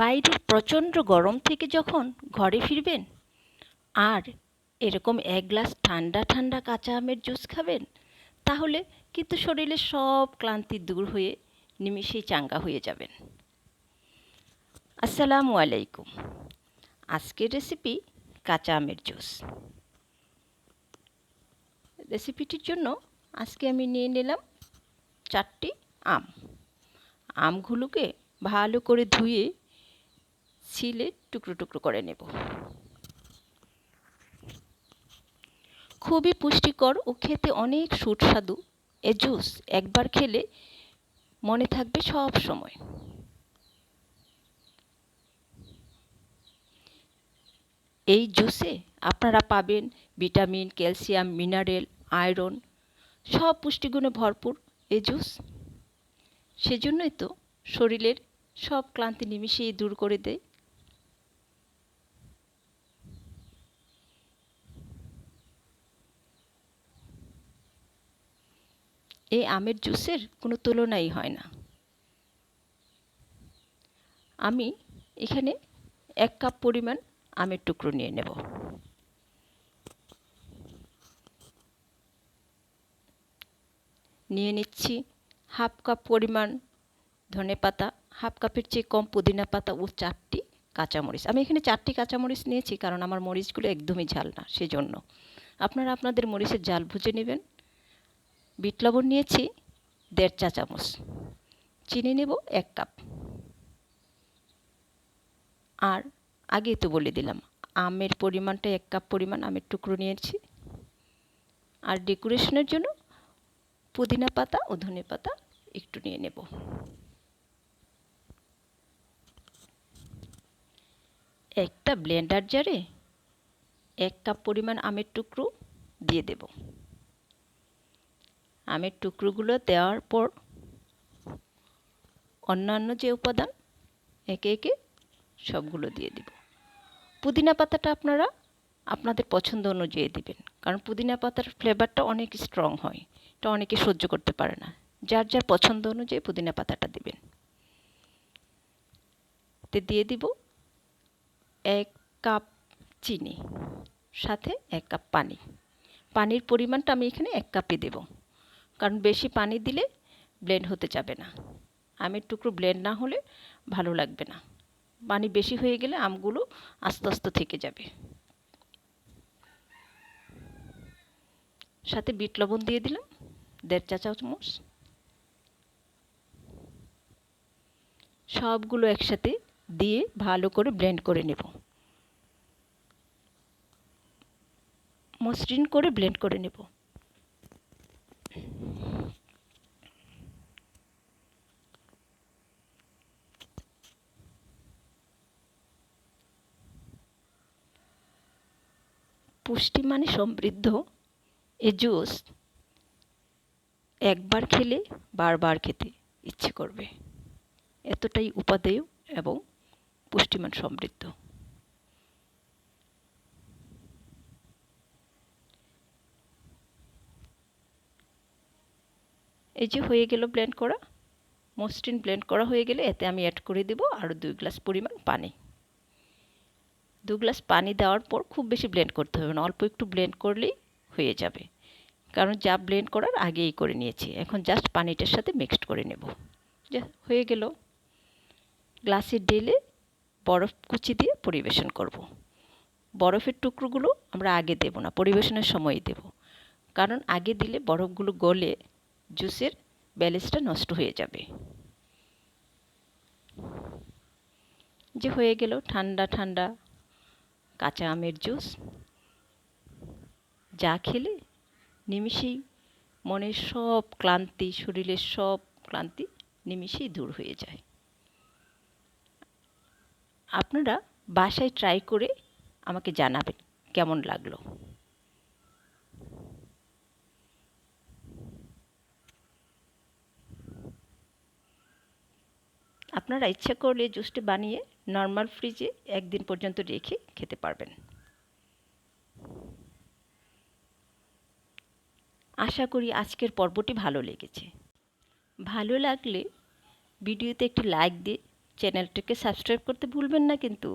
বাইরের প্রচণ্ড গরম থেকে যখন ঘরে ফিরবেন, আর এরকম এক গ্লাস ঠান্ডা ঠান্ডা কাঁচা আমের জুস খাবেন, তাহলে কিন্তু শরীরের সব ক্লান্তি দূর হয়ে নিমিষেই চাঙ্গা হয়ে যাবেন। আসসালামু আলাইকুম। আজকের রেসিপি কাঁচা আমের জুস। রেসিপিটির জন্য আজকে আমি নিয়ে নিলাম চারটি আম। আমগুলোকে ভালো করে ধুয়ে ছিলে টুকরো টুকরো করে নেব। খুবই পুষ্টিকর ও খেতে অনেক সুস্বাদু এ জুস একবার খেলে মনে থাকবে সব সময়। এই জুসে আপনারা পাবেন ভিটামিন, ক্যালসিয়াম, মিনারেল, আয়রন, সব পুষ্টিগুণে ভরপুর এই জুস। সেজন্যই তো শরীরের সব ক্লান্তি নিমিষেই দূর করে দেয় এই আমের জুসের কোনো তুলনাই হয় না। আমি এখানে এক কাপ পরিমাণ আমের টুকরো নিয়ে নেব। নিয়ে নিচ্ছি হাফ কাপ পরিমাণ ধনে পাতা, হাফ কাপের চেয়ে কম পুদিনা পাতা ও চারটি কাঁচামরিচ। আমি এখানে চারটি কাঁচামরিচ নিয়েছি কারণ আমার মরিচগুলো একদমই ঝাল না, সেজন্য। আপনারা আপনাদের মরিচের জাল ভুজে নেবেন। বিট লবণ নিয়েছি, দেড় চা চামচ। চিনি নেব এক কাপ। আর আগেই তো বলে দিলাম, আমের পরিমাণটা এক কাপ পরিমাণ আমের টুকরো নিয়েছি। আর ডেকোরেশনের জন্য পুদিনা পাতা ও ধনে পাতা একটু নিয়ে নেব। একটা ব্লেন্ডার জারে এক কাপ পরিমাণ আমের টুকরো দিয়ে দেব। আমের টুকরোগুলো দেওয়ার পর অন্যান্য যে উপাদান, একে একে সবগুলো দিয়ে দিব। পুদিনা পাতাটা আপনারা আপনাদের পছন্দ অনুযায়ী দিবেন, কারণ পুদিনা পাতার ফ্লেভারটা অনেক স্ট্রং হয়, এটা অনেকে সহ্য করতে পারে না। যার যার পছন্দ অনুযায়ী পুদিনা পাতাটা দিবেন। তে দিয়ে দিব এক কাপ চিনি, সাথে এক কাপ পানি। পানির পরিমাণটা আমি এখানে এক কাপে দেব। কারণ বেশি পানি দিলে ব্লেন্ড হতে যাবে না। আমের টুকরো ব্লেন্ড না হলে ভালো লাগবে না। পানি বেশি হয়ে গেলে আমগুলো আস্তে আস্তে থেকে যাবে। সাথে বিট লবণ দিয়ে দিলাম, দেড় চা চামচ। সবগুলো একসাথে দিয়ে ভালো করে ব্লেন্ড করে নেব। মসৃণ করে ব্লেন্ড করে নেব। পুষ্টি মানে সমৃদ্ধ এ জুস একবার খেলে বারবার খেতে ইচ্ছে করবে। এতটাই উপাদেয় এবং পুষ্টিমান সমৃদ্ধ। এই যে হয়ে গেল ব্লেন্ড করা, মসৃণ ব্লেন্ড করা হয়ে গেলে এতে আমি অ্যাড করে দেব আরও দুই গ্লাস পরিমাণ পানি। দু গ্লাস পানি দেওয়ার পর খুব বেশি ব্লেন্ড করতে হবে না, অল্প একটু ব্লেন্ড করলেই হয়ে যাবে। কারণ যা ব্লেন্ড করার আগেই করে নিয়েছি, এখন জাস্ট পানিটার সাথে মিক্সড করে নেব। যে হয়ে গেল। গ্লাসে ঢেলে বরফ কুচি দিয়ে পরিবেশন করব। বরফের টুকরোগুলো আমরা আগে দেব না, পরিবেশনের সময়ই দেব। কারণ আগে দিলে বরফগুলো গলে জুসের ব্যালেন্সটা নষ্ট হয়ে যাবে। যে হয়ে গেল ঠান্ডা ঠান্ডা কাঁচা আমের জুস। যা খেলে নিমিষেই মনের সব ক্লান্তি, শরীরের সব ক্লান্তি নিমিষেই দূর হয়ে যায়। আপনারা বাসায় ট্রাই করে আমাকে জানাবেন কেমন লাগল। আপনারা ইচ্ছা করলে জুসটি বানিয়ে নর্মাল ফ্রিজে একদিন পর্যন্ত রেখে খেতে পারবেন। আশা করি আজকের পর্বটি ভালো লেগেছে। ভালো লাগলে ভিডিওতে একটি লাইক দিয়ে চ্যানেলটিকে সাবস্ক্রাইব করতে ভুলবেন না কিন্তু।